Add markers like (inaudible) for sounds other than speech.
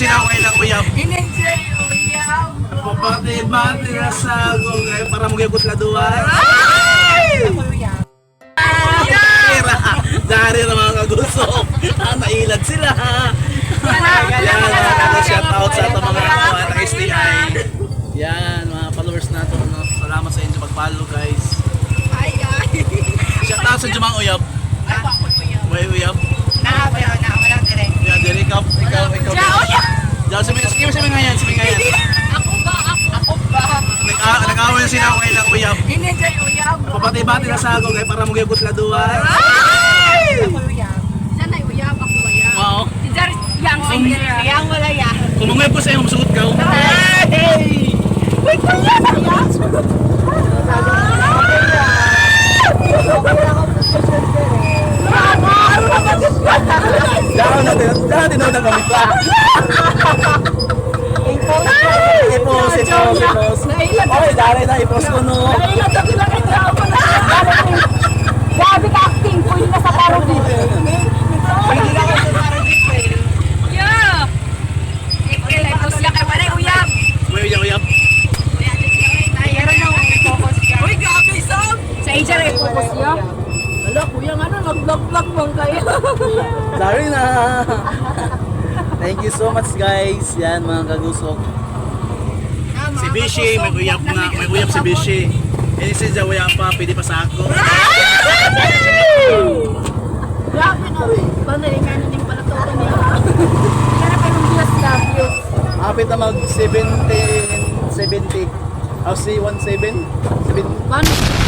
ko ilang uyab. In-enjoy uyab. Pabati-bati na sa gugay para magyabot la duwa. Uyab. Tira! Dari na mga kagusok. Ah, Nailag sila. Yan, mga shout out sa ato mga mga ng STI. Yan, mga followers nato. Salamat sa inyo pag-follow guys. Ay, ay. Shout out sa Jumang Uyab. Ay, bakit uyab? Way Uyab. Na, wala na, wala direct. Yan, diri ikaw, ikaw, ikaw. Siya, uyab! Diyan, sabi, sige mo sabi ngayon, sabi ngayon. Ako ba? Ako, ako ba? Nag- ah, Nag-away na sila ko ilang uyab. Pabati-bati na sa gugay para magyabot la duwa. Ako uyab. Siya na uyab, ako uyab. Wow. Si Jar, yang singer. Yang wala ya. Kung mga po sa'yo, masugot ka. Hey! Wait, kuya! Dahon natin, dahon din na kami pa. Ipos, ipos, ipos. Oy, dali na, ipos ko no. Grabe ka acting po yun nasa parody. Hindi ka kasi parody po eh. Yeah! Ikilay ko siya kay Walay Uyab. Uy, uyab, uyab. Meron nang focus ka. Uy, grabe Sam! Sa Focus niyo? Wala, kuya nga na, nag-vlog-vlog bang kayo? (laughs) Sorry na. Thank you so much guys. Yan mga kagusok. Si Bishi, may uyab na, may uyab si Bishi. Ini si Zawaya pa, pwede pa sa ako. Grabe na. Panalingan din pala to. Hindi na pa views na views. Hapit na mag 17, 70. Oh, si 17? 7. Paano?